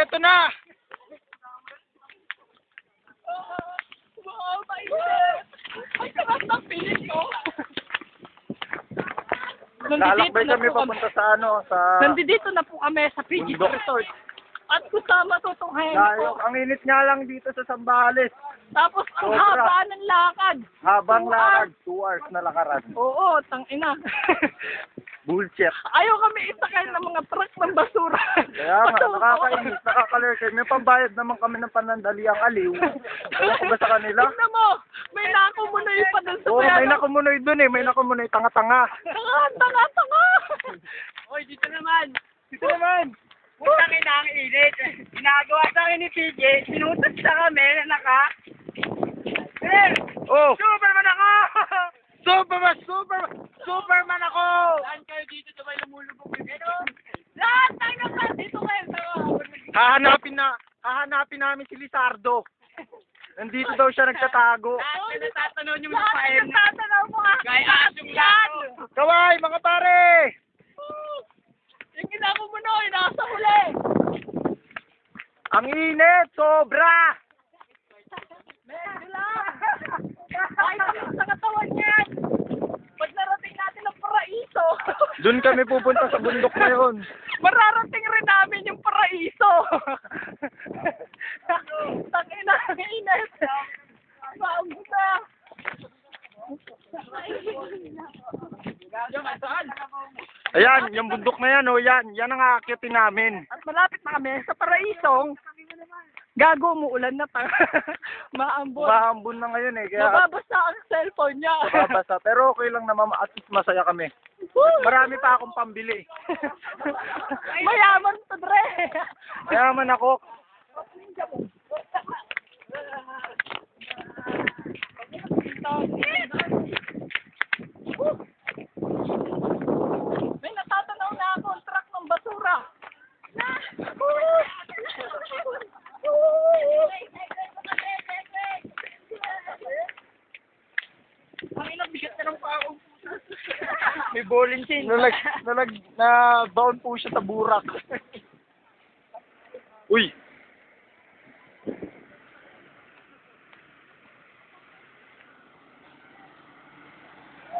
eto na! Wow, mainit! Ang sarap ng piling ko! Lalakbay kami papunta sa ano, sa... Nandito na po kami sa PG Bundok. Resort. At kasama tutunghayan Tayo, ko. ang init nga lang dito sa Sambales. Tapos ang Sobra. haba ng lakad. Habang Two lakad, 2 hours na lakaran. Oo, tang ina. Bullshit. Ayaw kami isakay ng mga truck ng basura. Kaya nga, nakakainis, nakakalerke. May pambayad naman kami ng panandaliang aliw. Ewan ko ba sa kanila? Tignan mo, may nakumunoy pa dun sa Oo, may nakumunoy dun eh. May nakumunoy, tanga-tanga. Tanga, tanga, tanga. Oy, dito naman. Dito naman. Putang ina ang init. Ginagawa sa akin ni PJ. Sinutot sa kami na naka. Eh, Oh! Superman ako! Superman! Superman! Superman ako! Saan kayo dito sabay lumulubog? Pero, Lahat tayo naman dito kayo sa Hahanapin na, hahanapin namin si Lizardo. Nandito daw siya nagtatago. na natatanaw yung Lahat lupain. ng tatanaw mo ha. Gaya asong lahat. Kaway, mga pare! Yung kinakumunoy, nasa huli. Ang init, sobra! Medyo lang. Ano sa katawan niyan. Pag narating natin ang paraiso, Doon kami pupunta sa bundok na yun. mararating rin namin yung paraiso. Tangina, ang init. Maambot na. Ayan, yung bundok na yan, oh, yan. Yan ang aakitin namin. At malapit na kami sa paraisong gago mo ulan na pa. Maambon. Maambon na ngayon eh, kaya Mababasa ang cellphone niya. mababasa. Pero okay lang naman, at least masaya kami. Marami pa akong pambili. Mayaman to, Dre. Mayaman ako. May natatanaw na ako ang truck ng basura. Ang ina, bigat na ng pao. May bowling chain. Nalag, nalag, na bound po siya sa burak. Uy!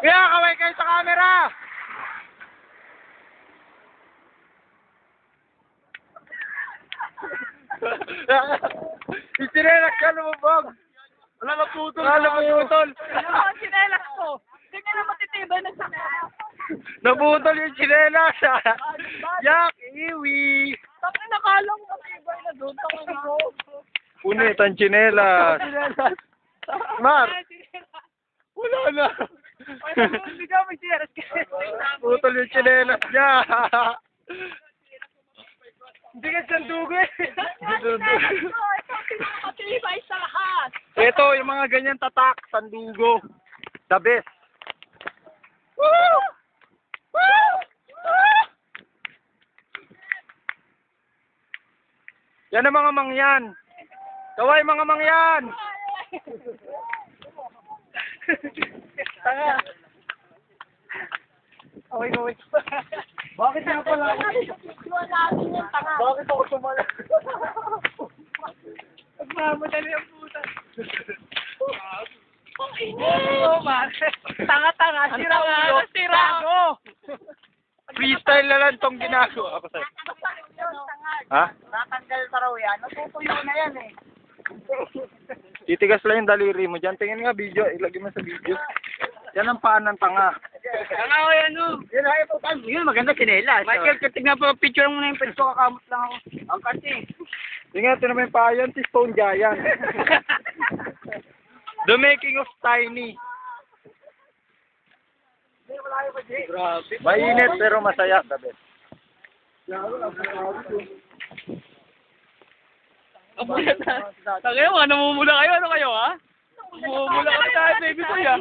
Kaya kaway kayo sa camera! Isirenak ka lumabog! Wala na putol! Wala na putol! Ano ang sinelas ko? Tingnan na matitibay ng sinelas. Nabutol yung chinelas! Yak! Iwi! Tapos nakala ko matibay na doon. Tangin ko. Punit ang chinelas! Mar! Wala na! Hindi ka magsiyaras kasi. Putol yung chinelas niya! Hindi ka sandugo eh. Pinakamatibay sa lahat. Ito, yung mga ganyan tatak, sandugo. The best. Woo! Woo! Woo! Yan ang mga mangyan. Kaway mga mangyan! Tanga. Okay, okay. Bakit nga pala ako? Natin yung tanga. Bakit ako sumala? Nagmamadali ang puta. Oh, man. Tanga-tanga. Sira ulo. Sira ako. Freestyle na lang tong ginagawa ko sa'yo. Ha? Natanggal pa raw yan. Natutuyo na yan eh. Titigas lang yung daliri mo dyan. Tingin nga video, ilagay mo sa video. Yan ang paan ng tanga. Tanga ko yan oh. Yun ay putan. Yun maganda sinela. Michael, tignan po picture mo na yung pwede ko kakamot lang ako. Ang kasi. Tingnan, ito naman yung payan, si Stone Giant. The making of Tiny. Grabe. Mainit pero masaya. Best. Tagay mo, namumula kayo. Ano kayo ha? Namumula kayo sa baby ko ya.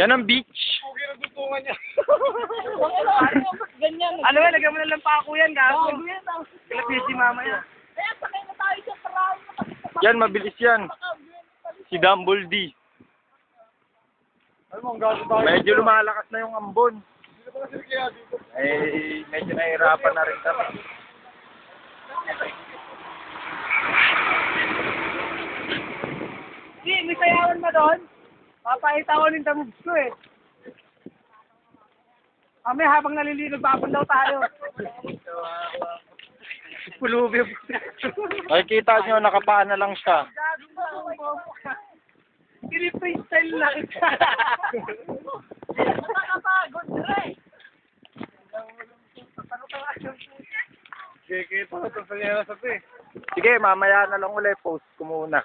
Yan ang beach. Ganyan. Ano ba, lagyan mo na lang pa ako yan, gago. Ah. Kaya si mama yan. Kaya sakay na tayo sa parang Yan, mabilis yan. Si Dumbledore. Medyo lumalakas na yung ambon. Eh, medyo nahihirapan na rin kami. Di, may sayawan mo doon. Ko rin moves ko eh. Kami habang nalilinog, babon daw tayo. Pulubi. Nakikita nyo, nakapaan na lang siya. Kini-freestyle lang. Nakapagod, Dre. Sige, mamaya na lang ulit. Post ko muna.